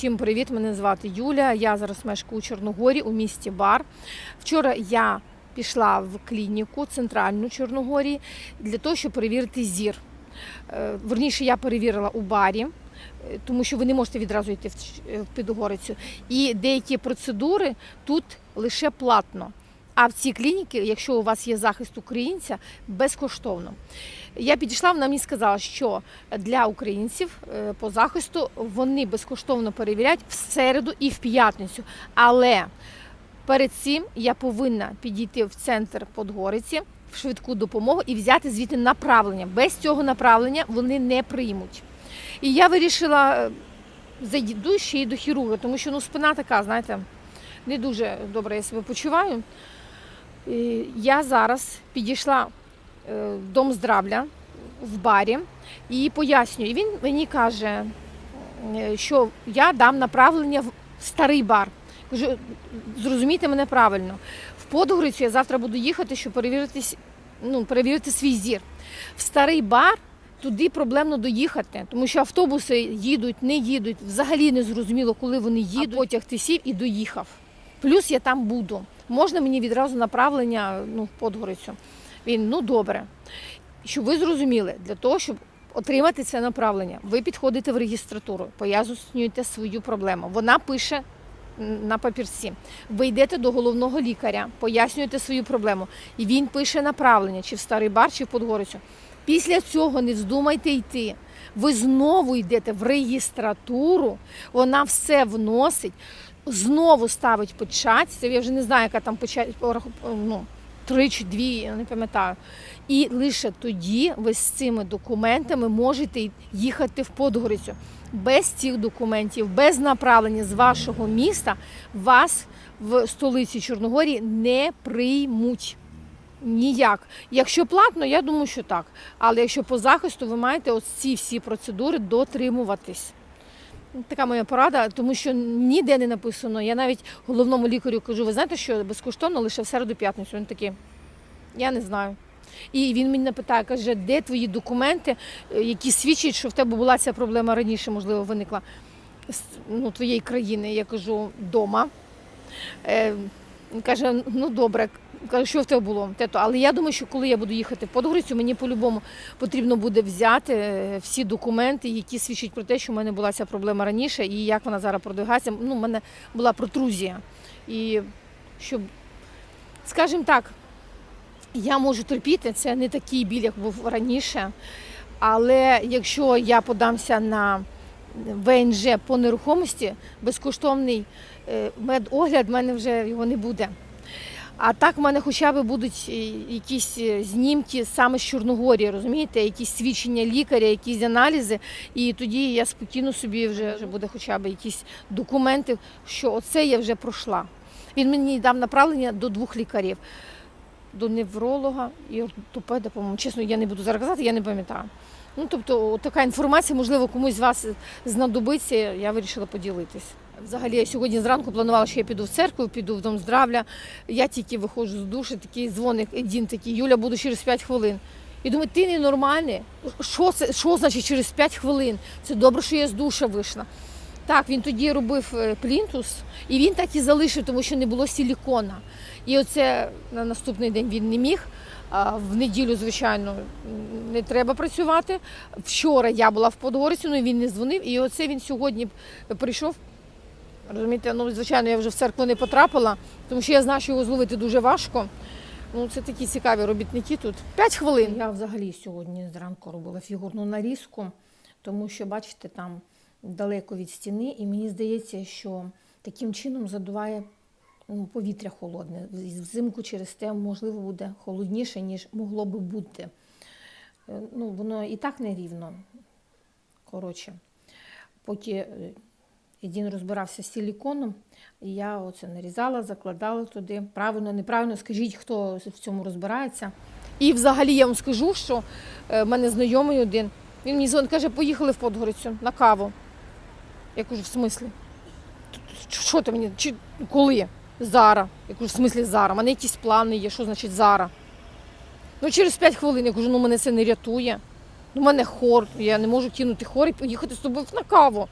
Всім привіт! Мене звати Юля. Я зараз мешкаю у Чорногорі у місті Бар. Вчора я пішла в клініку центральну Чорногорії для того, щоб перевірити зір. Е, Верніше, я перевірила у барі, е, тому що ви не можете відразу йти в е, Підгорицю. І деякі процедури тут лише платно. А в цій клініці, якщо у вас є захист українця, безкоштовно. Я підійшла, вона мені сказала, що для українців е, по захисту вони безкоштовно перевіряють в середу і в п'ятницю. Але перед цим я повинна підійти в центр Подгориці в швидку допомогу і взяти звідти направлення. Без цього направлення вони не приймуть. І я вирішила е, зайду ще й до хірурга, тому що ну, спина така, знаєте, не дуже добре я себе почуваю. І Я зараз підійшла е, в дом здравля в барі і пояснюю. І він мені каже, е, що я дам направлення в старий бар. Кажу, зрозумійте мене правильно. В Подгорицю я завтра буду їхати, щоб перевірити, ну, перевірити свій зір. В старий бар туди проблемно доїхати, тому що автобуси їдуть, не їдуть. Взагалі не зрозуміло, коли вони їдуть. А потяг ти сів і доїхав. Плюс я там буду. Можна мені відразу направлення ну, в Подгорицю. Він ну добре. Щоб ви зрозуміли, для того, щоб отримати це направлення, ви підходите в регістратуру, пояснюєте свою проблему. Вона пише на папірці. Ви йдете до головного лікаря, пояснюєте свою проблему. І він пише направлення, чи в старий бар, чи в Подгорицю. Після цього не вздумайте йти. Ви знову йдете в регістратуру, вона все вносить, знову ставить печать. Це я вже не знаю, яка там печать ну, три чи дві, я не пам'ятаю. І лише тоді ви з цими документами можете їхати в Подгорицю. Без цих документів, без направлення з вашого міста вас в столиці Чорногорії не приймуть. Ніяк. Якщо платно, я думаю, що так. Але якщо по захисту, ви маєте ось ці всі процедури дотримуватись. Така моя порада, тому що ніде не написано. Я навіть головному лікарю кажу, ви знаєте, що безкоштовно лише в середу п'ятницю. Він такий, я не знаю. І він мені питає, каже, де твої документи, е, які свідчать, що в тебе була ця проблема раніше, можливо, виникла з ну, твоєї країни. Я кажу, вдома. Каже, ну добре. Кажу, що в тебе було? Тето, але я думаю, що коли я буду їхати в Подгорицю, мені по-любому потрібно буде взяти е, всі документи, які свідчать про те, що в мене була ця проблема раніше, і як вона зараз продвигається. Ну, в мене була протрузія. І щоб, скажімо так, я можу терпіти, це не такий біль, як був раніше. Але якщо я подамся на ВНЖ по нерухомості, безкоштовний е, медогляд, в мене вже його не буде. А так в мене хоча б будуть е, якісь е, знімки саме з Чорногорії, розумієте, якісь свідчення лікаря, якісь аналізи, і тоді я спокійно собі вже, буде хоча б якісь документи, що оце я вже пройшла. Він мені дав направлення до двох лікарів. До невролога і ортопеда, по-моєму. Чесно, я не буду зараз казати, я не пам'ятаю. Ну, тобто, така інформація, можливо, комусь з вас знадобиться, я вирішила поділитись. Взагалі, я сьогодні зранку планувала, що я піду в церкву, піду в дом здравля. Я тільки виходжу з душі, такий дзвоник, один такий, Юля, буду через 5 хвилин. І думаю, ти ненормальний. Що це що значить через 5 хвилин? Це добре, що я з душа вийшла. Так, він тоді робив е, плінтус, і він так і залишив, тому що не було силікона. І оце на наступний день він не міг. В неділю, звичайно, не треба працювати. Вчора я була в Подгорицю, ну він не дзвонив. І оце він сьогодні прийшов. Розумієте, ну звичайно, я вже в церкву не потрапила, тому що я знаю, що його зловити дуже важко. Ну, це такі цікаві робітники тут. П'ять хвилин. Я взагалі сьогодні зранку робила фігурну нарізку, тому що, бачите, там далеко від стіни, і мені здається, що таким чином задуває ну, повітря холодне. Взимку через те, можливо, буде холодніше, ніж могло би бути. Е, Ну, воно і так нерівно. Коротше, поки е, розбирався з силіконом, і я оце нарізала, закладала туди. Правильно, неправильно, скажіть, хто в цьому розбирається. І взагалі я вам скажу, що е, в мене знайомий один, він мені дзвонить, каже, поїхали в Подгорицю на каву. Я кажу, в смислі? Що ти мені? Чи коли? Зараз. Я кажу, в смислі зараз. У мене якісь плани є, що значить зараз? Ну, через 5 хвилин я кажу, ну мене це не рятує. Ну, у мене хор, я не можу кинути хор і поїхати з тобою на каву.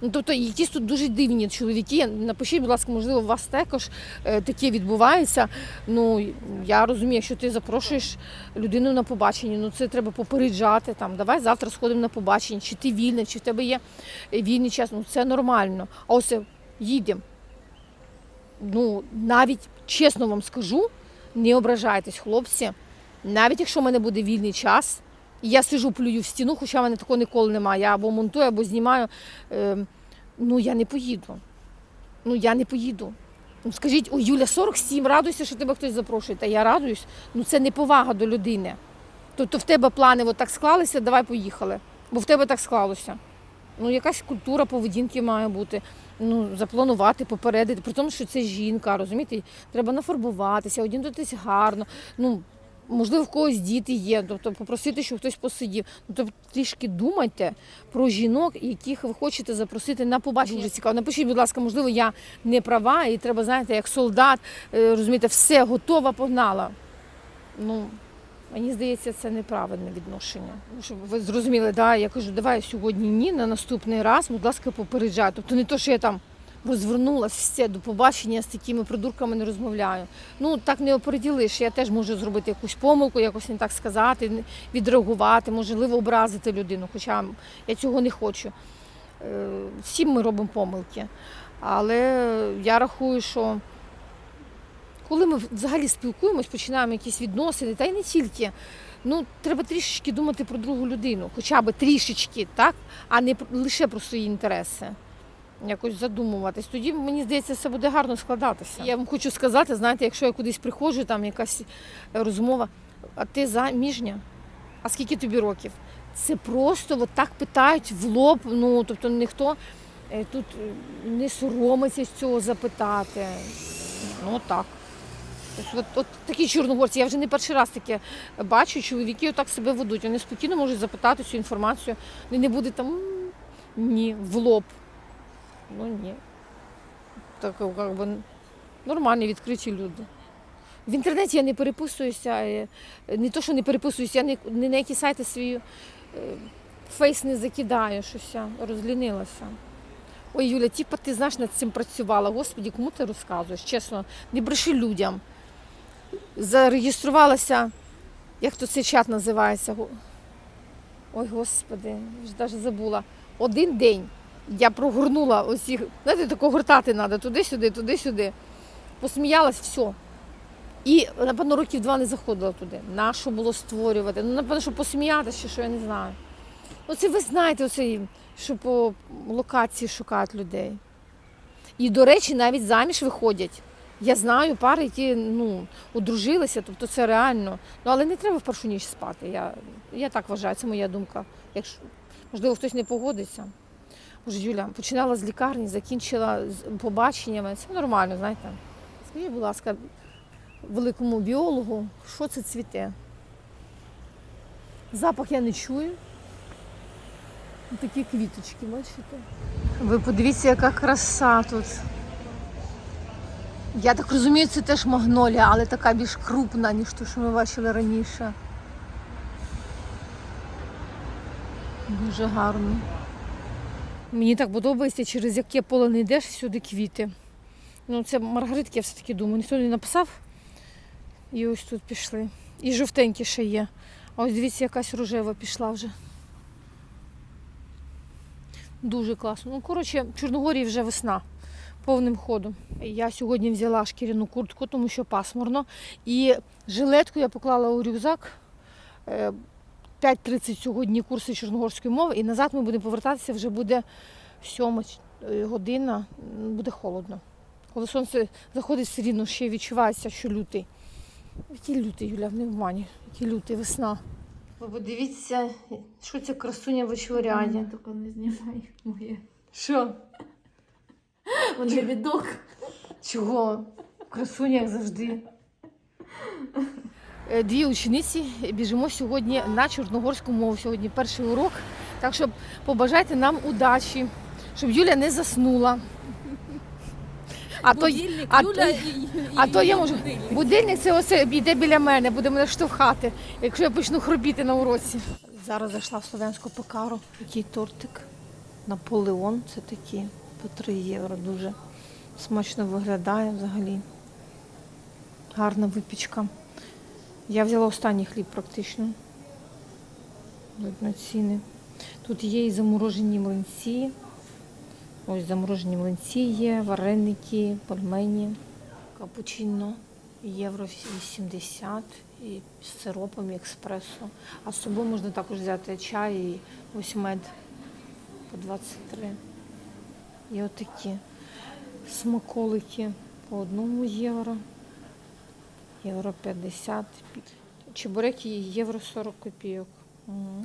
Ну, тобто, якісь тут дуже дивні чоловіки. Напишіть, будь ласка, можливо, у вас також е, таке відбувається. Ну, я розумію, якщо ти запрошуєш людину на побачення, ну це треба попереджати. Там, давай завтра сходимо на побачення, чи ти вільний, чи в тебе є вільний час. Ну, це нормально. А ось е, їдемо. Ну, навіть чесно вам скажу, не ображайтесь, хлопці. Навіть якщо в мене буде вільний час, і я сижу, плюю в стіну, хоча в мене такого ніколи немає. Я або монтую, або знімаю. Е, ну я не поїду. Ну я не поїду. Ну, скажіть, о, Юля, 47, радуйся, що тебе хтось запрошує. Та я радуюсь. Ну це не повага до людини. Тобто в тебе плани от так склалися, давай поїхали. Бо в тебе так склалося. Ну, якась культура поведінки має бути. Ну, запланувати, попередити. При тому, що це жінка, розумієте, треба нафарбуватися, одягнутися гарно. Ну, можливо, в когось діти є, тобто попросити, щоб хтось посидів. Ну, тобто трішки думайте про жінок, яких ви хочете запросити на побачення. Дуже цікаво. Напишіть, будь ласка, можливо, я не права, і треба, знаєте, як солдат, е, розумієте, все готова, погнала. Ну, Мені здається, це неправильне відношення. Щоб ви зрозуміли, да, я кажу, давай сьогодні ні, на наступний раз, будь ласка, попереджай. Тобто не то, що я там розвернулася, все, до побачення з такими придурками не розмовляю. Ну так не оприділиш. Я теж можу зробити якусь помилку, якось не так сказати, відреагувати, можливо, образити людину, хоча я цього не хочу. Е, Всі ми робимо помилки. Але я рахую, що коли ми взагалі спілкуємось, починаємо якісь відносини, та й не тільки. Ну, треба трішечки думати про другу людину, хоча б трішечки, так, а не лише про свої інтереси. Якось задумуватись. Тоді, мені здається, все буде гарно складатися. Я вам хочу сказати, знаєте, якщо я кудись приходжу, там якась е, розмова, а ти заміжня? А скільки тобі років? Це просто от так питають в лоб. Ну, тобто ніхто е, тут е, не соромиться з цього запитати. Ну так. Тобто, от, от такі чорногорці, я вже не перший раз таке бачу, чоловіки отак себе ведуть. Вони спокійно можуть запитати цю інформацію. І не буде там ні, в лоб. Ну ні. Так, як би, нормальні, відкриті люди. В інтернеті я не переписуюся, е, не то, що не переписуюся, я ні, ні на які сайти свій е, фейс не закидаю, щось я розлінилася. Ой, Юля, типа ти знаєш, над цим працювала. Господі, кому ти розказуєш? Чесно, не бреши людям. Зареєструвалася, як то цей чат називається. Ой, господи, вже навіть забула. Один день я прогорнула усіх, знаєте, тако гортати треба туди-сюди, туди-сюди. Посміялась, все. І, напевно, років два не заходила туди. Нащо було створювати? Ну, напевно, щоб посміятися, що я не знаю. Оце ви знаєте, оце, що по локації шукають людей. І, до речі, навіть заміж виходять. Я знаю пари, які ну, одружилися, тобто це реально. Ну, але не треба в першу ніч спати. Я, я так вважаю, це моя думка. Якщо, можливо, хтось не погодиться. Боже, Юля, починала з лікарні, закінчила з побаченнями. Це нормально, знаєте. Скажіть, будь ласка, великому біологу, що це цвіте? Запах я не чую. Такі квіточки, бачите? Ви подивіться, яка краса тут. Я так розумію, це теж магнолія, але така більш крупна, ніж те, що ми бачили раніше. Дуже гарно. Мені так подобається, через яке поле не йдеш, всюди квіти. Ну, це маргаритки, я все-таки думаю, ніхто не написав. І ось тут пішли. І жовтенькі ще є. А ось дивіться, якась рожева пішла вже. Дуже класно. Ну, коротше, в Чорногорії вже весна повним ходом. Я сьогодні взяла шкіряну куртку, тому що пасмурно. І жилетку я поклала у рюкзак. Е, 5.30 сьогодні курси чорногорської мови, і назад ми будемо повертатися, вже буде сьома е, година, буде холодно. Коли сонце заходить, все рівно ще відчувається, що лютий. Який лютий, Юля, не в мані. Який лютий, весна. Ви подивіться, що ця красуня вичворяє. Ні, Тільки не знімай моє. Що? Мене відок. Чого? Красуня, як завжди. Е, Дві учениці біжимо сьогодні на чорногорську мову. Сьогодні перший урок. Так що побажайте нам удачі, щоб Юля не заснула. А то, Будильник, а Юля то- і, а і то я можу. будильник. Будильник це оце йде біля мене, буде мене штовхати, якщо я почну хропіти на уроці. Зараз зайшла в слов'янську пекару. Який тортик. Наполеон це такі по 3 євро. Дуже смачно виглядає взагалі. Гарна випічка. Я взяла останній хліб практично. Видно ціни. Тут є і заморожені млинці. Ось заморожені млинці є, вареники, пельмені, капучино, євро 80 і з сиропом, і експресо. А з собою можна також взяти чай і ось мед по 23. І отакі смаколики по одному євро, євро 50. Чебуреки євро 40 копійок. Угу.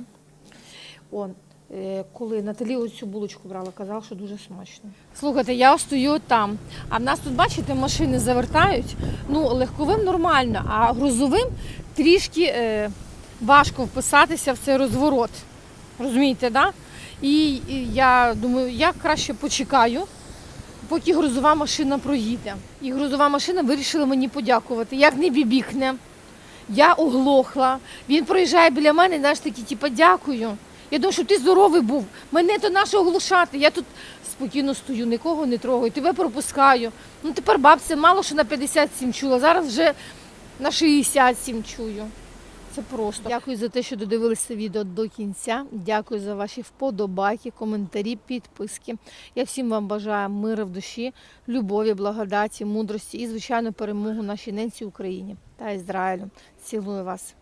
О, е, коли Наталі оцю булочку брала, казала, що дуже смачно. Слухайте, я стою там, а в нас тут, бачите, машини завертають. Ну, легковим нормально, а грузовим трішки е, важко вписатися в цей розворот. Розумієте, да? І, я думаю, я краще почекаю, поки грузова машина проїде. І грузова машина вирішила мені подякувати. Як не бібікне. Я оглохла. Він проїжджає біля мене, знаєш, такий, типу, дякую. Я думаю, щоб ти здоровий був. Мене то наше оглушати. Я тут спокійно стою, нікого не трогаю, тебе пропускаю. Ну тепер бабця мало що на 57 чула, зараз вже на 67 чую. Це просто. Дякую за те, що додивилися відео до кінця. Дякую за ваші вподобайки, коментарі, підписки. Я всім вам бажаю миру в душі, любові, благодаті, мудрості і, звичайно, перемогу нашій ненці Україні та Ізраїлю. Цілую вас.